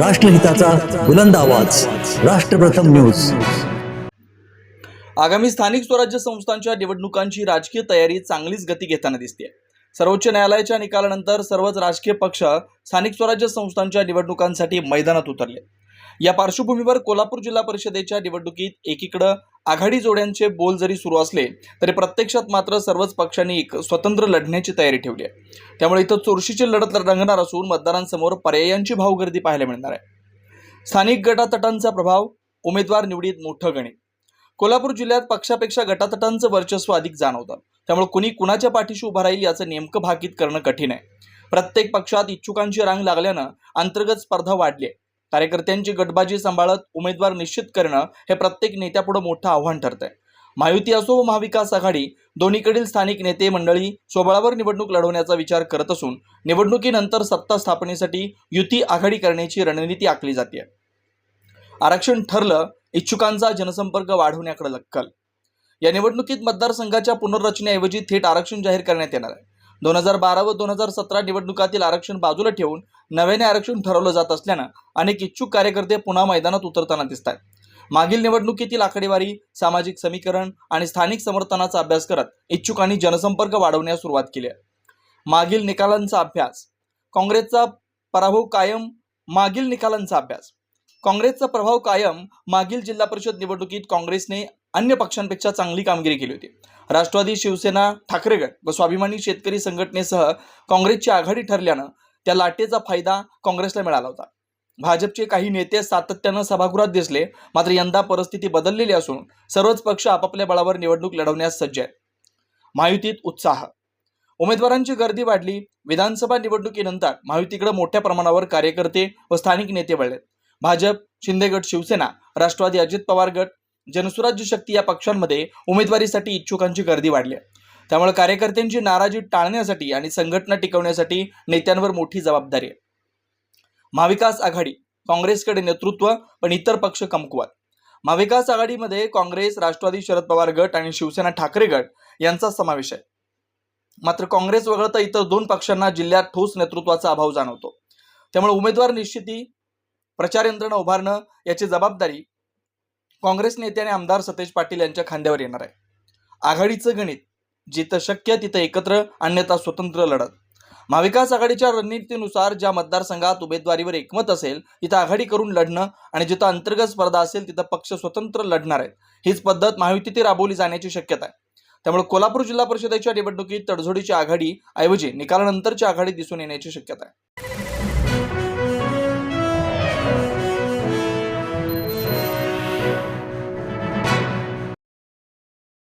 राष्ट्रहिताचा बुलंद आवाज. राष्ट्रप्रथम न्यूज. आगामी स्थानिक स्वराज्य संस्थांच्या निवडणुकांची राजकीय तयारी चांगलीच गती घेताना दिसते सर्वोच्च न्यायालयाच्या निकालानंतर सर्वच राजकीय पक्ष स्थानिक स्वराज्य संस्थांच्या निवडणुकांसाठी मैदानात उतरले. या पार्श्वभूमीवर कोल्हापूर जिल्हा परिषदेच्या निवडणुकीत एकीकडं आघाडी जोड्यांचे बोल जरी सुरू असले तरी प्रत्यक्षात मात्र सर्वच पक्षांनी एक स्वतंत्र लढण्याची तयारी ठेवली आहे. त्यामुळे इथं चुरशीची लढत रंगणार असून मतदारांसमोर पर्यायांची भावगर्दी पाहायला मिळणार आहे. स्थानिक गटातटांचा प्रभाव उमेदवार निवडीत मोठं गणित. कोल्हापूर जिल्ह्यात पक्षापेक्षा गटातटांचं वर्चस्व अधिक जाणवतं. त्यामुळे कुणी कुणाच्या पाठीशी उभा राहील याचं नेमकं भाकीत करणं कठीण आहे. प्रत्येक पक्षात इच्छुकांची रांग लागल्यानं अंतर्गत स्पर्धा वाढली आहे. कार्यकर्त्यांची गटबाजी सांभाळत उमेदवार निश्चित करणं हे प्रत्येक नेत्यापुढे मोठं आव्हान ठरतंय. महायुती असो व महाविकास आघाडी दोन्हीकडील स्थानिक नेते मंडळी स्वबळावर निवडणूक लढवण्याचा विचार करत असून निवडणुकीनंतर सत्ता स्थापनेसाठी युती आघाडी करण्याची रणनीती आखली जाते आरक्षण ठरलं इच्छुकांचा जनसंपर्क वाढवण्याकडे लक्कल. या निवडणुकीत मतदारसंघाच्या पुनर्रचनेऐवजी थेट आरक्षण जाहीर करण्यात येणार आहे. दोन हजार बारा व दोन हजार सतरा निवडणुकातील आरक्षण बाजूला ठेवून नव्याने आरक्षण ठरवलं जात असल्यानं अनेक इच्छुक कार्यकर्ते पुन्हा मैदानात उतरताना दिसत आहेत. मागील निवडणुकीतील आकडेवारी सामाजिक समीकरण आणि स्थानिक समर्थनाचा अभ्यास करत इच्छुकांनी जनसंपर्क वाढवण्यास सुरुवात केली आहे. मागील निकालांचा अभ्यास. काँग्रेसचा पराभव कायम मागील निकालांचा अभ्यास. काँग्रेसचा प्रभाव कायम मागील जिल्हा परिषद निवडणुकीत काँग्रेसने अन्य पक्षांपेक्षा चांगली कामगिरी केली होती. राष्ट्रवादी शिवसेना ठाकरेगड व स्वाभिमानी शेतकरी संघटनेसह काँग्रेसची आघाडी ठरल्यानं त्या लाटेचा फायदा काँग्रेसला मिळाला होता. भाजपचे काही नेते सातत्यानं सभागृहात दिसले मात्र यंदा परिस्थिती बदललेली असून सर्वच पक्ष आपापल्या बळावर निवडणूक लढवण्यास सज्ज आहेत. महायुतीत उत्साह. उमेदवारांची गर्दी वाढली. विधानसभा निवडणुकीनंतर महायुतीकडे मोठ्या प्रमाणावर कार्यकर्ते व स्थानिक नेते वळलेत. भाजप शिंदे गट शिवसेना राष्ट्रवादी अजित पवार गट जनसुराज्य शक्ती या पक्षांमध्ये उमेदवारीसाठी इच्छुकांची गर्दी वाढली आहे. त्यामुळे कार्यकर्त्यांची नाराजी टाळण्यासाठी आणि संघटना टिकवण्यासाठी नेत्यांवर मोठी जबाबदारी आहे. महाविकास आघाडी काँग्रेसकडे नेतृत्व पण इतर पक्ष कमकुवत. महाविकास आघाडीमध्ये काँग्रेस राष्ट्रवादी शरद पवार गट आणि शिवसेना ठाकरे गट यांचा समावेश आहे. मात्र काँग्रेस वगळता इतर दोन पक्षांना जिल्ह्यात ठोस नेतृत्वाचा अभाव जाणवतो. त्यामुळे उमेदवार निश्चिती प्रचार यंत्रणा उभारणं याची जबाबदारी काँग्रेस नेते आणि आमदार सतेज पाटील यांच्या खांद्यावर येणार आहे. आघाडीचं गणित जिथं शक्य तिथं एकत्र अन्यथा स्वतंत्र लढत. महाविकास आघाडीच्या रणनीतीनुसार ज्या मतदारसंघात उमेदवारीवर एकमत असेल तिथं आघाडी करून लढणं आणि जिथं अंतर्गत स्पर्धा असेल तिथं पक्ष स्वतंत्र लढणार आहेत. हीच पद्धत महायुतीत राबवली जाण्याची शक्यता आहे. त्यामुळे कोल्हापूर जिल्हा परिषदेच्या निवडणुकीत तडजोडीची आघाडी ऐवजी निकालानंतरची आघाडी दिसून येण्याची शक्यता आहे.